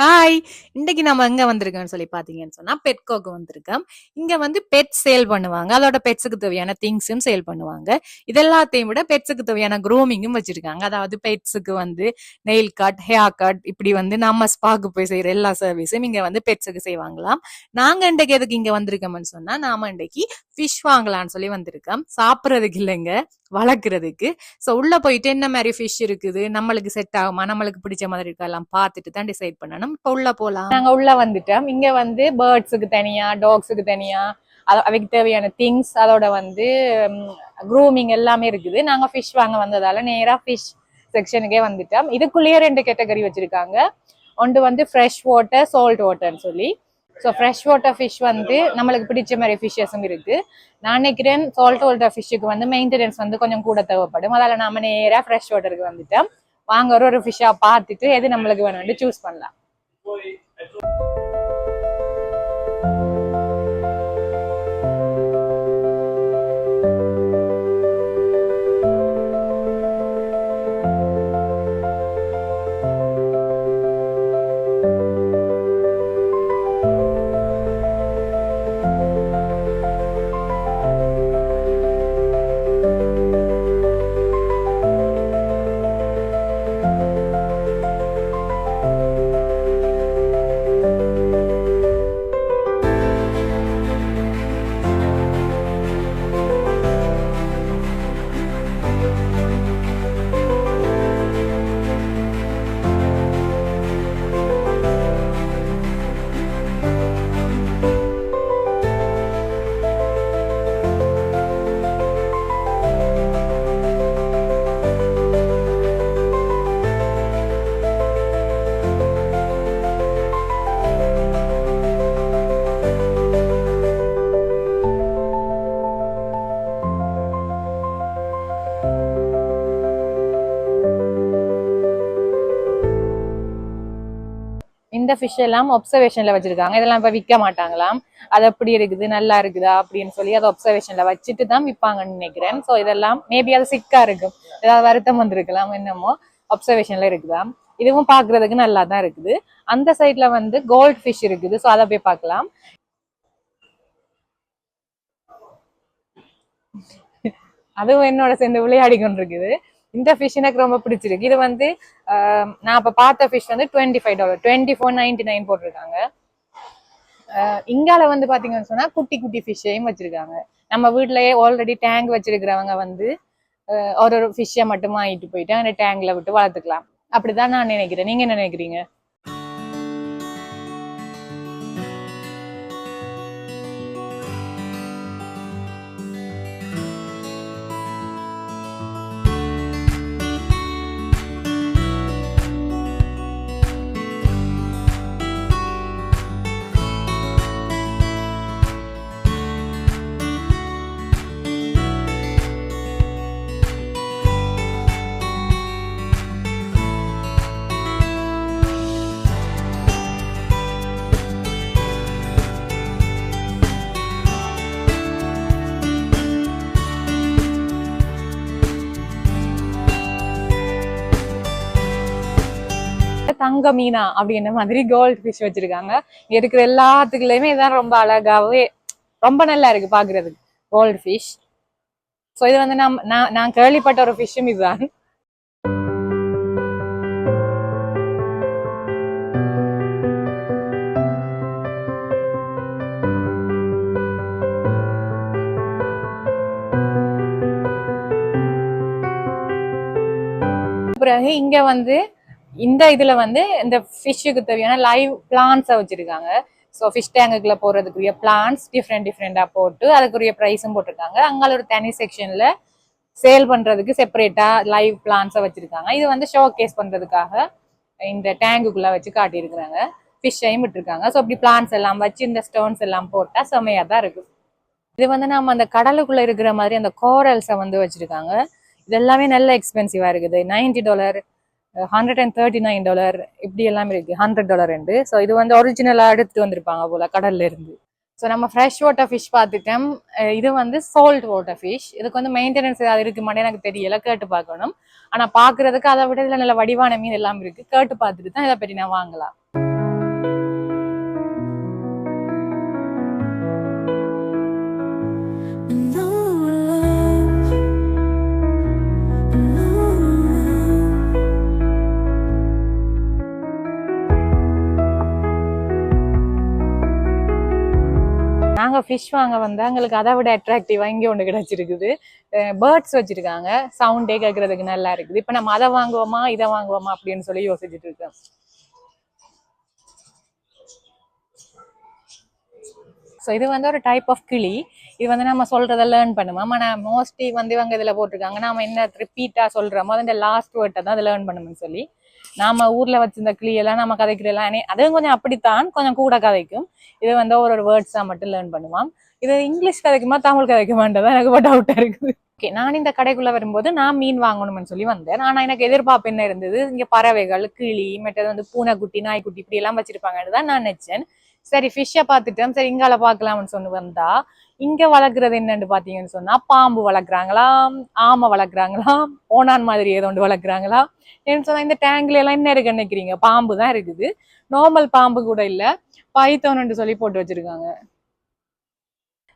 Hi இன்னைக்கு நம்ம எங்க வந்திருக்கோம்னு சொல்லி பாத்தீங்கன்னு சொன்னா பெட்கோக்கு வந்திருக்கோம். இங்க வந்து பெட் சேல் பண்ணுவாங்க. அதோட பெட்ஸுக்கு தேவையான திங்ஸும் சேல் பண்ணுவாங்க. இதெல்லாத்தையும் விட பெட்ஸுக்கு தேவையான க்ரூமிங்கும் வச்சிருக்காங்க. அதாவது பெட்ஸுக்கு வந்து நெயில் கட் ஹேர் கட் இப்படி வந்து நம்ம ஸ்பாக்கு போய் செய்யற எல்லா சர்வீஸும் இங்க வந்து பெட்ஸுக்கு செய்வாங்களாம். நாங்க இன்றைக்கு எதுக்கு இங்க வந்திருக்கோம்னு சொன்னா நாம இன்றைக்கு ஃபிஷ் வாங்கலாம்னு சொல்லி வந்திருக்கோம். சாப்பிட்றதுக்கு இல்லைங்க வளர்க்குறதுக்கு. ஸோ உள்ள போயிட்டு என்ன மாதிரி ஃபிஷ் இருக்குது? நம்மளுக்கு செட் ஆகுமா? நம்மளுக்கு பிடிச்ச மாதிரி இருக்கா? எல்லாம் பார்த்துட்டு தான் டிசைட் பண்ணணும். இப்போ உள்ள போலாம். நாங்க உள்ள வந்துட்டோம். இங்க வந்து பேர்ட்ஸுக்கு தனியா டாக்ஸுக்கு தனியா அவைக்கு தேவையான திங்ஸ் அதோட வந்து க்ரூமிங் எல்லாமே இருக்குது. நாங்க ஃபிஷ் வாங்க வந்ததால நேரா ஃபிஷ் செக்ஷனுக்கே வந்துட்டோம். இதுக்குள்ளேயே ரெண்டு கேட்டகரி வச்சிருக்காங்க. ஒன்று வந்து ஃப்ரெஷ் வாட்டர் சால்ட் வாட்டர்னு சொல்லி. ஸோ ஃப்ரெஷ் வாட்டர் ஃபிஷ் வந்து நம்மளுக்கு பிடிச்ச மாதிரி ஃபிஷ்ஷஸும் இருக்கு. நான் நினைக்கிறேன் சால்ட் வாட்டர் ஃபிஷ்ஷுக்கு வந்து மெயின்டெனன்ஸ் வந்து கொஞ்சம் கூட தேவைப்படும். அதால நாம நேரா ஃப்ரெஷ் வாட்டருக்கு வந்துட்டோம். வாங்க ஒரு ஒரு ஃபிஷ்ஷா பார்த்துட்டு எது நம்மளுக்கு வேணும்னு சூஸ் பண்ணலாம். இந்த ஃபிஷ் எல்லாம் ஒப்சர்வேஷன்ல வச்சிருக்காங்க. இதெல்லாம் இப்ப விற்க மாட்டாங்களாம். அது அப்படி இருக்குது நல்லா இருக்குதா அப்படின்னு சொல்லி அதை ஒப்சர்வேஷன்ல வச்சுட்டு தான் விற்பாங்கன்னு நினைக்கிறேன். ஸோ இதெல்லாம் மேபி அது சிக்கா இருக்கும். ஏதாவது வருத்தம் வந்திருக்கலாம் என்னமோ. ஒப்சர்வேஷன்ல இருக்குதா? இதுவும் பாக்குறதுக்கு நல்லா தான் இருக்குது. அந்த சைட்ல வந்து கோல்ட் ஃபிஷ் இருக்குது. ஸோ அதை போய் பார்க்கலாம். அதுவும் என்னோட சேர்ந்து விளையாடி கொண்டிருக்குது. இந்த ஃபிஷ் எனக்கு ரொம்ப பிடிச்சிருக்கு. இது வந்து ஆஹ், நான் இப்போ பார்த்த ஃபிஷ் வந்து twenty five dollar twenty four ninety nine போட்டிருக்காங்க. ஆஹ், இங்கால வந்து பாத்தீங்கன்னு சொன்னா குட்டி குட்டி ஃபிஷ்ஷையும் வச்சிருக்காங்க. நம்ம வீட்லயே ஆல்ரெடி டேங்க் வச்சிருக்கிறவங்க வந்து ஆஹ், ஒரு ஒரு ஃபிஷ்ஷை மட்டும் வாங்கிட்டு போயிட்டு அந்த டேங்க்ல விட்டு வளர்த்துக்கலாம். அப்படிதான் நான் நினைக்கிறேன். நீங்க என்ன நினைக்கிறீங்க? தங்க மீனா அப்படின்ற மாதிரி கோல்ட் ஃபிஷ் வச்சிருக்காங்க. இங்க இருக்கிற எல்லாத்துக்குள்ளயுமே இதான் ரொம்ப அழகாவே ரொம்ப நல்லா இருக்கு பாக்குறதுக்கு கோல்ட் ஃபிஷ் ஸோ இது வந்து நான் நான் நான் கேள்விப்பட்ட ஒரு ஃபிஷ்ஷும் இதுதான். பிறகு இங்க வந்து இந்த இதுல வந்து இந்த ஃபிஷ்ஷுக்கு தேவையான லைவ் பிளான்ஸை வச்சிருக்காங்க. ஸோ ஃபிஷ் டேங்குக்குள்ளே போறதுக்குரிய பிளான்ஸ் டிஃப்ரெண்ட் டிஃப்ரெண்டா போட்டு அதுக்குரிய ப்ரைஸும் போட்டிருக்காங்க. அங்கால ஒரு தனி செக்ஷன்ல சேல் பண்றதுக்கு செப்பரேட்டா லைவ் பிளான்ஸை வச்சிருக்காங்க. இது வந்து ஷோ கேஸ் பண்றதுக்காக இந்த டேங்குக்குள்ள வச்சு காட்டியிருக்கிறாங்க. ஃபிஷ்ஷையும் விட்டுருக்காங்க. ஸோ அப்படி பிளான்ஸ் எல்லாம் வச்சு இந்த ஸ்டோன்ஸ் எல்லாம் போட்டா செமையா தான் இருக்கு இது வந்து நம்ம அந்த கடலுக்குள்ள இருக்கிற மாதிரி அந்த கோரல்ஸை வந்து வச்சிருக்காங்க. இது எல்லாமே நல்ல எக்ஸ்பென்சிவா இருக்குது. 90 dollar hundred and thirty nine dollar இப்படி எல்லாமே இருக்கு. ஹண்ட்ரட் டாலர் ரெண்டு. ஸோ இது வந்து ஒரிஜினலாக எடுத்துட்டு வந்திருப்பாங்க போல கடல்ல இருந்து. ஸோ நம்ம ஃப்ரெஷ் வாட்டர் ஃபிஷ் பார்த்துட்டோம். இது வந்து சால்ட் வாட்டர் ஃபிஷ் இதுக்கு வந்து மெயின்டெனன்ஸ் ஏதாவது இருக்கு மட்டும் எனக்கு தெரியல கேட்டு பார்க்கணும். ஆனா பாக்குறதுக்கு அதை விட இதுல நல்ல வடிவான மீன் எல்லாம் இருக்கு. கேட்டு பார்த்துட்டு தான் இதை பற்றி நான் வாங்கலாம். ஃபிஷ் வாங்க வந்தால் எங்களுக்கு அதை விட அட்ராக்டிவாக இங்கே ஒன்று கிடச்சிருக்குது. பேர்ட்ஸ் வச்சிருக்காங்க. சவுண்டே கேட்கறதுக்கு நல்லா இருக்குது. இப்போ நம்ம அதை வாங்குவோமா இதை வாங்குவோமா அப்படின்னு சொல்லி யோசிச்சுட்டு இருக்கோம். ஸோ இது வந்து ஒரு டைப் ஆஃப் கிளி. இது வந்து நம்ம சொல்றதை லேர்ன் பண்ணுவோம் ஆனால் மோஸ்ட்லி வந்து இவங்க இதில் போட்டிருக்காங்க. நாம என்ன ரிப்பீட்டா சொல்றோமோ அந்த லாஸ்ட் வேர்ட்டை தான் அதை லேர்ன் பண்ணணும்னு சொல்லி. நாம ஊர்ல வச்சிருந்த கிளி எல்லாம் நம்ம கதைக்கிறதெல்லாம் அதுவும் கொஞ்சம் அப்படித்தான் கொஞ்சம் கூட கதைக்கும். இது வந்து ஒரு ஒரு வேர்ட்ஸா மட்டும் லேர்ன் பண்ணுவோம் இது இங்கிலீஷ் கதைக்குமா தமிழ் கதைக்குமான்றதான் எனக்கு டவுட்டா இருக்குது. ஓகே நான் இந்த கடைக்குள்ள வரும்போது நான் மீன் வாங்கணும்னு சொல்லி வந்தேன். ஆனா எனக்கு எதிர்பார்ப்பு என்ன இருந்தது? இங்க பறவைகள் கிளி மற்றது வந்து பூனைக்குட்டி நாய்க்குட்டி இப்படி எல்லாம் வச்சிருப்பாங்கன்னு தான் நான் நினைச்சேன். சரி ஃபிஷ்ஷை பார்த்துட்டோம். சரி இங்கால பார்க்கலாம்னு சொன்னு வந்தா இங்க வளர்க்குறது என்னன்னு பாத்தீங்கன்னு சொன்னா பாம்பு வளர்க்குறாங்களா ஆமை வளர்க்குறாங்களா ஓனான் மாதிரி ஏதோ ஒன்று வளர்க்குறாங்களா? என்ன சொன்னா இந்த டேங்க்ல எல்லாம் என்ன இருக்குன்னு நினைக்கிறீங்க? பாம்பு தான் இருக்குது. நார்மல் பாம்பு கூட இல்ல. பைத்தோன்னு சொல்லி போட்டு வச்சிருக்காங்க.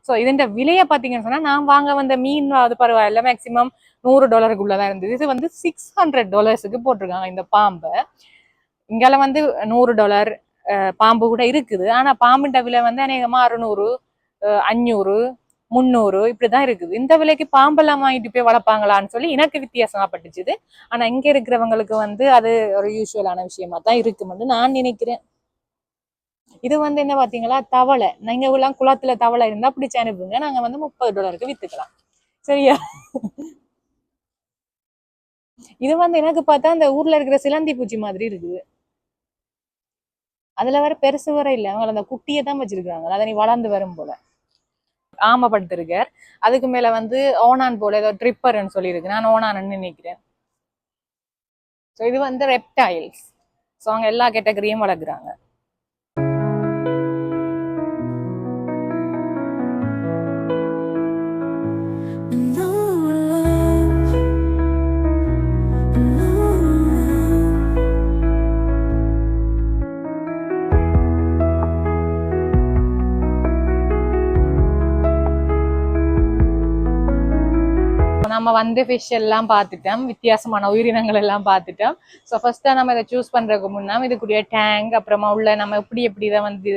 ஸோ இதோட விலையை பார்த்தீங்கன்னு சொன்னா நான் வாங்க வந்த மீன் அது பரவாயில்ல. மேக்ஸிமம் நூறு டாலருக்குள்ளதான் இருந்தது. இது வந்து சிக்ஸ் ஹண்ட்ரட் டாலர்ஸுக்கு போட்டிருக்காங்க இந்த பாம்பை. இங்கெல்லாம் வந்து நூறு டாலர் பாம்பு கூட இருக்குது. ஆனா பாம்புன்ற விலை வந்து அநேகமா அறுநூறு அஞ்சூறு முந்நூறு இப்படிதான் இருக்குது. இந்த விலைக்கு பாம்பெல்லாம் வாங்கிட்டு போய் வளர்ப்பாங்களான்னு சொல்லி எனக்கு வித்தியாசமா பட்டுச்சுது. ஆனா இங்க இருக்கிறவங்களுக்கு வந்து அது ஒரு யூஸ்வலான விஷயமா தான் இருக்குமென்று நான் நினைக்கிறேன். இது வந்து என்ன பாத்தீங்களா தவளை. நீங்க எல்லாம் குளத்துல தவளை இருந்தா பிடிச்சி அனுப்புங்க. நாங்க வந்து முப்பது டாலருக்கு வித்துக்கலாம். சரியா? இது வந்து எனக்கு பார்த்தா அந்த ஊர்ல இருக்கிற சிலந்தி பூச்சி மாதிரி இருக்குது. அதுல வேற பெருசு வர இல்ல. அவங்க அந்த குட்டியை தான் வச்சிருக்காங்க அதை நீ வளர்ந்து வரும் போல. ஆமப்படுத்திருக்கார் அதுக்கு மேல வந்து ஓனான் போல ஏதோ ட்ரிப்பர்னு சொல்லியிருக்கு. நான் ஓனான்னு நினைக்கிறேன். ஸோ இது வந்து ரெப்டைல்ஸ் ஸோ அவங்க எல்லா கேட்டகரியும் வளர்க்குறாங்க. நம்ம வந்து ஃபிஷ் எல்லாம் பார்த்துட்டோம். வித்தியாசமான உயிரினங்கள் எல்லாம் பார்த்துட்டோம். ஸோ ஃபஸ்ட்டாக நம்ம இதை சூஸ் பண்றதுக்கு முன்னா இதுக்குரிய டேங்க் அப்புறமா உள்ள நம்ம எப்படி எப்படி இதை வந்து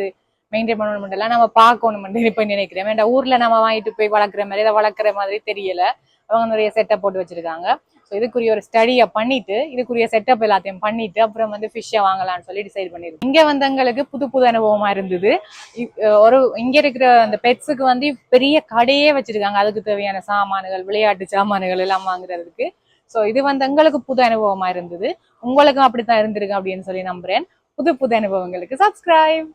மெயின்டைன் பண்ணணும் எல்லாம் நம்ம பார்க்கணும் இப்போ நினைக்கிறேன். வேண்டாம் ஊர்ல நம்ம வாங்கிட்டு போய் வளர்க்குற மாதிரி இதை வளர்க்குற மாதிரி தெரியல. அவங்க நிறைய செட்டப் போட்டு வச்சிருக்காங்க. ஸோ இதுக்குரிய ஒரு ஸ்டடியை பண்ணிட்டு இதுக்குரிய செட்டப் எல்லாத்தையும் பண்ணிட்டு அப்புறம் வந்து ஃபிஷ்ஷை வாங்கலாம்னு சொல்லி டிசைட் பண்ணிருக்கோம். இங்க வந்து எங்களுக்கு புது புது அனுபவமா இருந்தது. ஒரு இங்க இருக்கிற அந்த பெட்ஸுக்கு வந்து பெரிய கடையே வச்சிருக்காங்க. அதுக்கு தேவையான சாமான்கள் விளையாட்டு சாமான்கள் எல்லாம் வாங்குறதுக்கு. ஸோ இது வந்து எங்களுக்கு புது அனுபவமா இருந்தது. உங்களுக்கும் அப்படித்தான் இருந்திருக்கு அப்படின்னு சொல்லி நம்புறேன். புது புது அனுபவங்களுக்கு சப்ஸ்கிரைப்